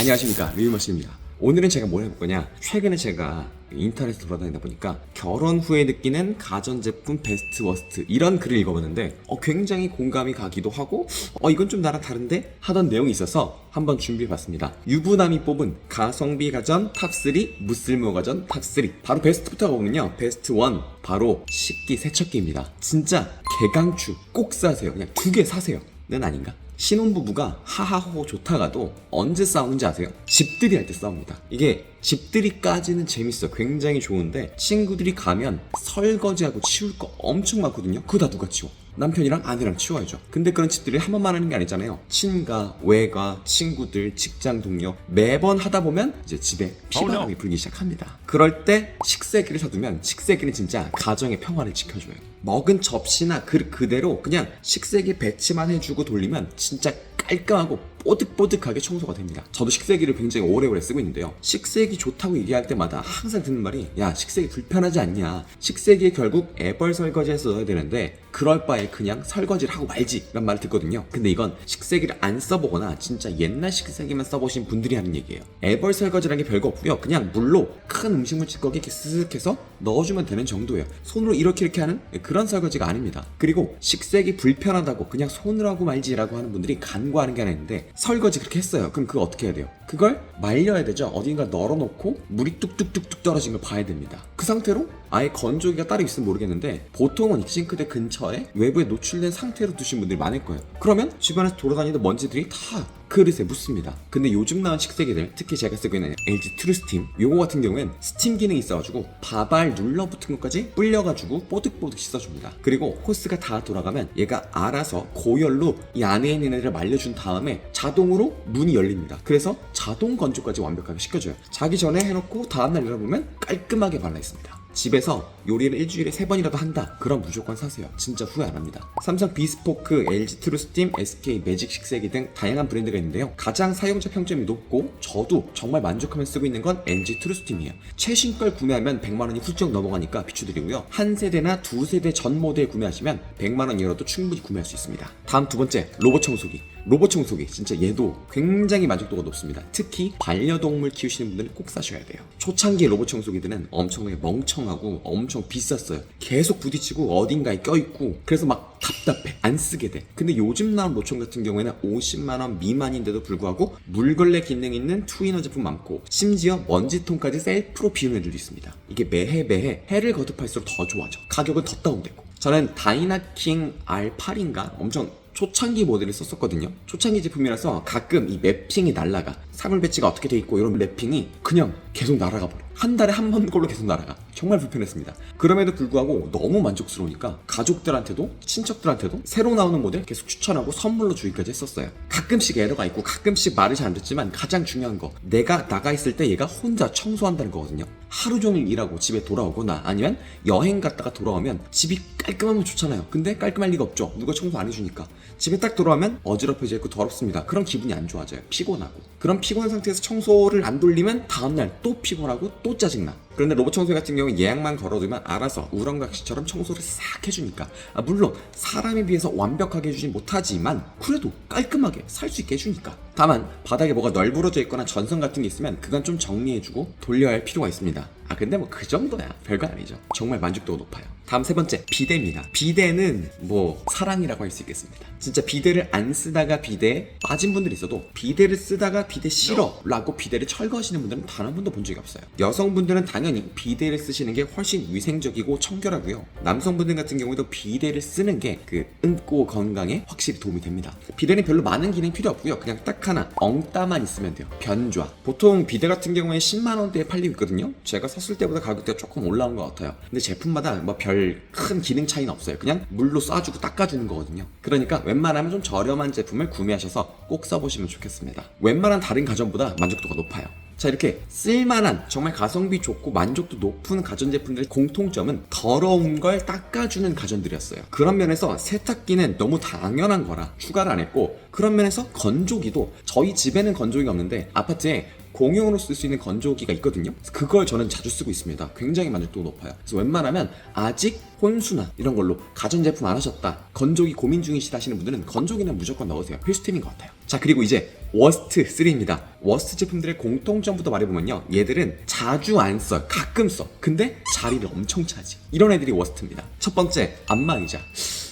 안녕하십니까. 리유머신입니다. 오늘은 제가 뭘 해볼 거냐? 최근에 제가 인터넷 돌아다니다 보니까 결혼 후에 느끼는 가전제품 베스트 워스트 이런 글을 읽어봤는데 어, 굉장히 공감이 가기도 하고 어 이건 좀 나랑 다른데? 하던 내용이 있어서 한번 준비해봤습니다. 유부남이 뽑은 가성비 가전 탑3 무쓸모 가전 탑3 바로 베스트부터 가보면요. 베스트 1 바로 식기 세척기입니다. 진짜 개강추 꼭 사세요. 그냥 두 개 사세요 는 아닌가? 신혼부부가 하하호 좋다가도 언제 싸우는지 아세요? 집들이 할 때 싸웁니다. 이게 집들이까지는 재밌어. 굉장히 좋은데 친구들이 가면 설거지하고 치울 거 엄청 많거든요. 그거 다 누가 치워? 남편이랑 아내랑 치워야죠. 근데 그런 집들이 한 번만 하는 게 아니잖아요. 친가, 외가, 친구들, 직장 동료 매번 하다 보면 이제 집에 피바람이 불기 시작합니다. 그럴 때 식세기를 사두면 식세기는 진짜 가정의 평화를 지켜줘요. 먹은 접시나 그릇 그대로 그냥 식세기 배치만 해주고 돌리면 진짜 깔끔하고 뽀득뽀득하게 청소가 됩니다. 저도 식세기를 굉장히 오래오래 쓰고 있는데요. 식세기 좋다고 얘기할 때마다 항상 듣는 말이 야 식세기 불편하지 않냐. 식세기에 결국 애벌 설거지해서 넣어야 되는데 그럴 바에 그냥 설거지를 하고 말지 라는 말을 듣거든요. 근데 이건 식세기를 안 써보거나 진짜 옛날 식세기만 써보신 분들이 하는 얘기예요. 애벌 설거지라는 게 별거 없고요. 그냥 물로 큰 음식물 찌꺼기 이렇게 쓱 해서 넣어주면 되는 정도예요. 손으로 이렇게 이렇게 하는 그런 설거지가 아닙니다. 그리고 식세기 불편하다고 그냥 손으로 하고 말지라고 하는 분들이 간과하는 게 있는데 설거지 그렇게 했어요. 그럼 그거 어떻게 해야 돼요? 그걸 말려야 되죠. 어딘가 널어놓고 물이 뚝뚝뚝뚝 떨어진 걸 봐야 됩니다. 그 상태로 아예 건조기가 따로 있으면 모르겠는데 보통은 이 싱크대 근처에 외부에 노출된 상태로 두신 분들이 많을 거예요. 그러면 주변에서 돌아다니는 먼지들이 다 그릇에 묻습니다. 근데 요즘 나온 식세기들, 특히 제가 쓰고 있는 LG 트루스팀, 요거 같은 경우엔 스팀 기능이 있어가지고 밥알 눌러붙은 것까지 불려가지고 뽀득뽀득 씻어줍니다. 그리고 호스가 다 돌아가면 얘가 알아서 고열로 이 안에 있는 애를 말려준 다음에 자동으로 문이 열립니다. 그래서 자동 건조까지 완벽하게 시켜줘요. 자기 전에 해놓고 다음날 열어보면 깔끔하게 발라 있습니다. 집에서 요리를 일주일에 세 번이라도 한다. 그럼 무조건 사세요. 진짜 후회 안 합니다. 삼성 비스포크, LG 트루스팀, SK 매직 식세기 등 다양한 브랜드가 있는데요. 가장 사용자 평점이 높고 저도 정말 만족하며 쓰고 있는 건 LG 트루스팀이에요. 최신 걸 구매하면 100만 원이 훌쩍 넘어가니까 비추드리고요. 한 세대나 두 세대 전 모델 구매하시면 100만 원 이하로도 충분히 구매할 수 있습니다. 다음 두 번째 로봇 청소기. 로봇 청소기 진짜 얘도 굉장히 만족도가 높습니다. 특히 반려동물 키우시는 분들은 꼭 사셔야 돼요. 초창기 로봇 청소기들은 엄청나게 멍청하고 엄청 비쌌어요. 계속 부딪히고 어딘가에 껴있고 그래서 막 답답해 안 쓰게 돼. 근데 요즘 나온 로총 같은 경우에는 50만 원 미만인데도 불구하고 물걸레 기능 있는 투이너 제품 많고 심지어 먼지통까지 셀프로 비우는 애들도 있습니다. 이게 매해 매해 해를 거듭할수록 더 좋아져. 가격은 더 다운되고. 저는 다이나킹 R8인가 엄청 초창기 모델을 썼었거든요. 초창기 제품이라서 가끔 이 맵핑이 날라가. 사물 배치가 어떻게 돼 있고 이런 맵핑이 그냥 계속 날아가 버려. 한 달에 한 번 걸로 계속 날아가. 정말 불편했습니다. 그럼에도 불구하고 너무 만족스러우니까 가족들한테도 친척들한테도 새로 나오는 모델 계속 추천하고 선물로 주기까지 했었어요. 가끔씩 에러가 있고 가끔씩 말을 잘 안 듣지만 가장 중요한 거 내가 나가 있을 때 얘가 혼자 청소한다는 거거든요. 하루 종일 일하고 집에 돌아오거나 아니면 여행 갔다가 돌아오면 집이 깔끔하면 좋잖아요. 근데 깔끔할 리가 없죠. 누가 청소 안 해주니까. 집에 딱 돌아오면 어지럽혀져 있고 더럽습니다. 그럼 기분이 안 좋아져요. 피곤하고. 그럼 피곤한 상태에서 청소를 안 돌리면 다음날 또 피곤하고 또 짜증나. 그런데 로봇 청소기 같은 경우는 예약만 걸어두면 알아서 우렁각시처럼 청소를 싹 해주니까. 아, 물론 사람에 비해서 완벽하게 해주진 못하지만 그래도 깔끔하게 살 수 있게 해주니까. 다만 바닥에 뭐가 널브러져 있거나 전선 같은 게 있으면 그건 좀 정리해주고 돌려야 할 필요가 있습니다. 아 근데 뭐 그 정도야. 별거 아니죠. 정말 만족도가 높아요 다음 세 번째 비데입니다. 비데는 뭐 사랑이라고 할 수 있겠습니다. 진짜 비데를 안 쓰다가 비데에 빠진 분들이 있어도 비데를 쓰다가 비데 싫어 라고 비데를 철거하시는 분들은 단 한 번도 본 적이 없어요. 여성분들은 당연히 비데를 쓰시는 게 훨씬 위생적이고 청결하고요. 남성분들 같은 경우에도 비데를 쓰는 게그 응고 건강에 확실히 도움이 됩니다. 비데는 별로 많은 기능 필요 없고요. 그냥 딱 하나 엉따만 있으면 돼요. 변좌. 보통 비데 같은 경우에 10만 원대에 팔리고 있거든요. 제가 샀을 때보다 가격대가 조금 올라온 것 같아요. 근데 제품마다 뭐별 큰 기능 차이는 없어요. 그냥 물로 쏴주고 닦아주는 거거든요. 그러니까 웬만하면 좀 저렴한 제품을 구매하셔서 꼭 써보시면 좋겠습니다. 웬만한 다른 가전보다 만족도가 높아요. 자 이렇게 쓸만한 정말 가성비 좋고 만족도 높은 가전제품들의 공통점은 더러운 걸 닦아주는 가전들이었어요. 그런 면에서 세탁기는 너무 당연한 거라 추가를 안 했고 그런 면에서 건조기도 저희 집에는 건조기가 없는데 아파트에 공용으로 쓸 수 있는 건조기가 있거든요. 그걸 저는 자주 쓰고 있습니다. 굉장히 만족도가 높아요. 그래서 웬만하면 아직 혼수나 이런 걸로 가전제품 안 하셨다. 건조기 고민 중이시다 하시는 분들은 건조기는 무조건 넣으세요. 필수템인 것 같아요. 자, 그리고 이제 워스트 3입니다. 워스트 제품들의 공통점부터 말해보면요. 얘들은 자주 안 써요. 가끔 써. 근데 자리를 엄청 차지. 이런 애들이 워스트입니다. 첫 번째, 안마 의자.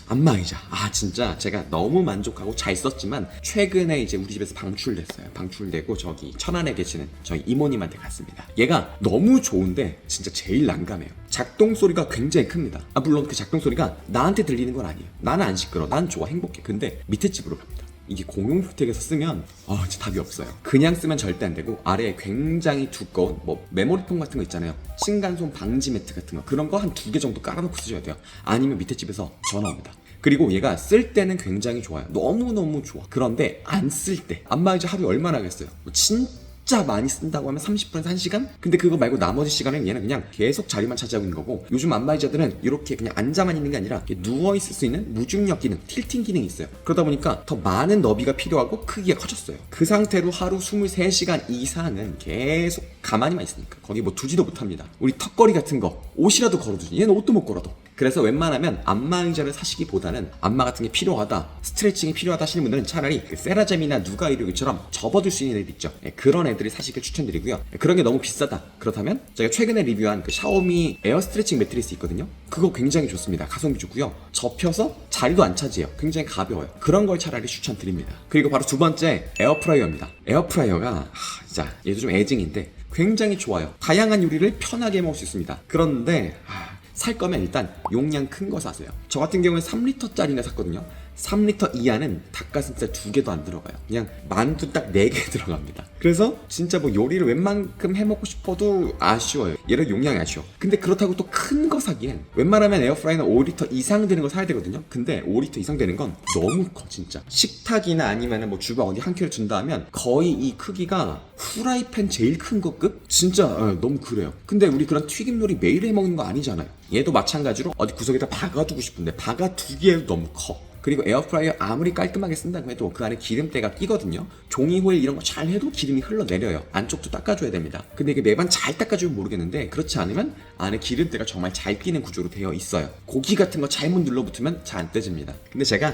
안마의자. 아, 진짜 제가 너무 만족하고 잘 썼지만 최근에 이제 우리 집에서 방출됐어요. 방출되고 저기 천안에 계시는 저희 이모님한테 갔습니다. 얘가 너무 좋은데 진짜 제일 난감해요. 작동 소리가 굉장히 큽니다. 아, 물론 그 작동 소리가 나한테 들리는 건 아니에요. 나는 안 시끄러. 난 좋아, 행복해. 근데 밑에 집으로 갑니다. 이게 공용 주택에서 쓰면 아 진짜 답이 없어요. 그냥 쓰면 절대 안 되고 아래에 굉장히 두꺼운 뭐 메모리폼 같은 거 있잖아요. 층간소음 방지 매트 같은 거 그런 거 한 두 개 정도 깔아놓고 쓰셔야 돼요. 아니면 밑에 집에서 전화 옵니다. 그리고 얘가 쓸 때는 굉장히 좋아요. 너무너무 좋아. 그런데 안 쓸 때 안마의자 하루에 얼마나 하겠어요? 뭐 진짜 많이 쓴다고 하면 30분에서 1시간? 근데 그거 말고 나머지 시간은 얘는 그냥 계속 자리만 차지하고 있는 거고 요즘 안마의자들은 이렇게 그냥 앉아만 있는 게 아니라 이렇게 누워 있을 수 있는 무중력 기능, 틸팅 기능이 있어요. 그러다 보니까 더 많은 너비가 필요하고 크기가 커졌어요. 그 상태로 하루 23시간 이상은 계속 가만히만 있으니까 거기 뭐 두지도 못합니다. 우리 턱걸이 같은 거 옷이라도 걸어두지. 얘는 옷도 못 걸어도. 그래서 웬만하면 안마 의자를 사시기보다는 안마 같은 게 필요하다, 스트레칭이 필요하다 하시는 분들은 차라리 그 세라젬이나 누가 이료기처럼 접어둘 수 있는 애들 있죠. 예, 그런 애들이 사시길 추천드리고요. 예, 그런 게 너무 비싸다. 그렇다면 제가 최근에 리뷰한 그 샤오미 에어 스트레칭 매트리스 있거든요. 그거 굉장히 좋습니다. 가성비 좋고요. 접혀서 자리도 안 차지해요. 굉장히 가벼워요. 그런 걸 차라리 추천드립니다. 그리고 바로 두 번째 에어프라이어입니다. 에어프라이어가 하, 진짜 얘도 좀 애증인데 굉장히 좋아요. 다양한 요리를 편하게 먹을 수 있습니다. 그런데 하, 살 거면 일단 용량 큰 거 사세요. 저 같은 경우에 3리터짜리나 샀거든요. 3리터 이하는 닭가슴살 두 개도 안 들어가요. 그냥 만두 딱 네 개 들어갑니다. 그래서 진짜 뭐 요리를 웬만큼 해 먹고 싶어도 아쉬워요. 얘를 용량이 아쉬워. 근데 그렇다고 또 큰 거 사기엔 웬만하면 에어프라이는 5리터 이상 되는 거 사야 되거든요. 근데 5리터 이상 되는 건 너무 커 진짜. 식탁이나 아니면 뭐 주방 어디 한 큐를 준다 하면 거의 이 크기가 후라이팬 제일 큰 거 급? 진짜 어, 너무 그래요. 근데 우리 그런 튀김 요리 매일 해 먹는 거 아니잖아요. 얘도 마찬가지로 어디 구석에다 박아두고 싶은데 박아두기에도 너무 커. 그리고 에어프라이어 아무리 깔끔하게 쓴다고 해도 그 안에 기름때가 끼거든요. 종이 호일 이런 거 잘 해도 기름이 흘러내려요. 안쪽도 닦아줘야 됩니다. 근데 이게 매번 잘 닦아주면 모르겠는데 그렇지 않으면 안에 기름때가 정말 잘 끼는 구조로 되어 있어요. 고기 같은 거 잘못 눌러붙으면 잘 안 떼집니다. 근데 제가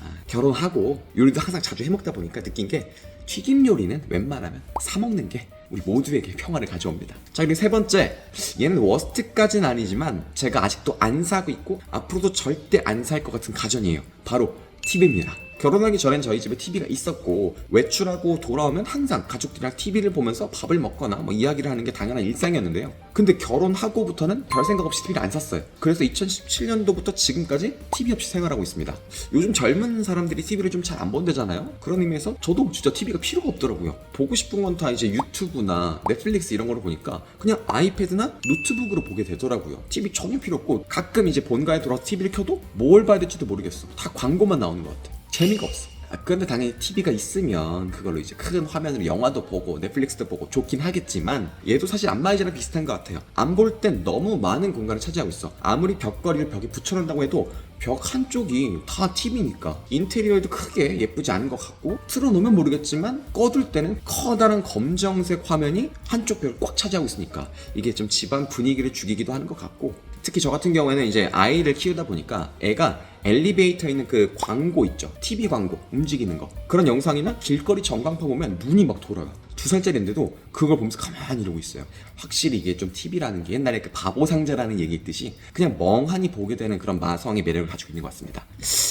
아, 결혼하고 요리도 항상 자주 해먹다 보니까 느낀 게 튀김 요리는 웬만하면 사 먹는 게 우리 모두에게 평화를 가져옵니다. 자, 그리고 세 번째, 얘는 워스트까지는 아니지만 제가 아직도 안 사고 있고 앞으로도 절대 안 살 것 같은 가전이에요. 바로 TV입니다. 결혼하기 전엔 저희 집에 TV가 있었고 외출하고 돌아오면 항상 가족들이랑 TV를 보면서 밥을 먹거나 뭐 이야기를 하는 게 당연한 일상이었는데요. 근데 결혼하고부터는 별 생각 없이 TV를 안 샀어요. 그래서 2017년도부터 지금까지 TV 없이 생활하고 있습니다. 요즘 젊은 사람들이 TV를 좀 잘 안 본대잖아요. 그런 의미에서 저도 진짜 TV가 필요가 없더라고요. 보고 싶은 건 다 이제 유튜브나 넷플릭스 이런 거로 보니까 그냥 아이패드나 노트북으로 보게 되더라고요. TV 전혀 필요 없고 가끔 이제 본가에 돌아서 TV를 켜도 뭘 봐야 될지도 모르겠어. 다 광고만 나오는 것 같아. 재미가 없어. 아, 근데 당연히 TV가 있으면 그걸로 이제 큰 화면으로 영화도 보고 넷플릭스도 보고 좋긴 하겠지만 얘도 사실 안마의자랑 비슷한 것 같아요. 안 볼 땐 너무 많은 공간을 차지하고 있어. 아무리 벽걸이를 벽에 붙여놓는다고 해도 벽 한쪽이 다 TV니까 인테리어에도 크게 예쁘지 않은 것 같고 틀어놓으면 모르겠지만 꺼둘 때는 커다란 검정색 화면이 한쪽 벽을 꽉 차지하고 있으니까 이게 좀 집안 분위기를 죽이기도 하는 것 같고 특히 저 같은 경우에는 이제 아이를 키우다 보니까 애가 엘리베이터에 있는 그 광고 있죠. TV 광고 움직이는 거. 그런 영상이나 길거리 전광판 보면 눈이 막 돌아요. 두 살짜리인데도 그걸 보면서 가만히 이러고 있어요. 확실히 이게 좀 TV라는 게 옛날에 그 바보 상자라는 얘기 있듯이 그냥 멍하니 보게 되는 그런 마성의 매력을 가지고 있는 것 같습니다.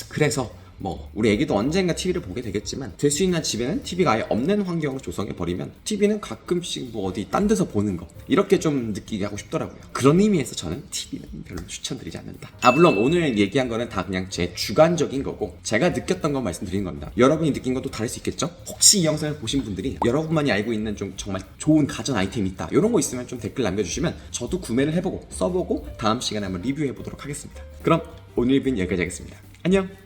그래서 뭐 우리 애기도 언젠가 TV를 보게 되겠지만 될 수 있는 집에는 TV가 아예 없는 환경을 조성해 버리면 TV는 가끔씩 뭐 어디 딴 데서 보는 거 이렇게 좀 느끼게 하고 싶더라고요. 그런 의미에서 저는 TV는 별로 추천드리지 않는다. 아 물론 오늘 얘기한 거는 다 그냥 제 주관적인 거고 제가 느꼈던 건 말씀드리는 겁니다. 여러분이 느낀 것도 다를 수 있겠죠? 혹시 이 영상을 보신 분들이 여러분만이 알고 있는 좀 정말 좋은 가전 아이템이 있다 이런 거 있으면 좀 댓글 남겨주시면 저도 구매를 해보고 써보고 다음 시간에 한번 리뷰해 보도록 하겠습니다. 그럼 오늘 빈 여기까지 하겠습니다. 안녕.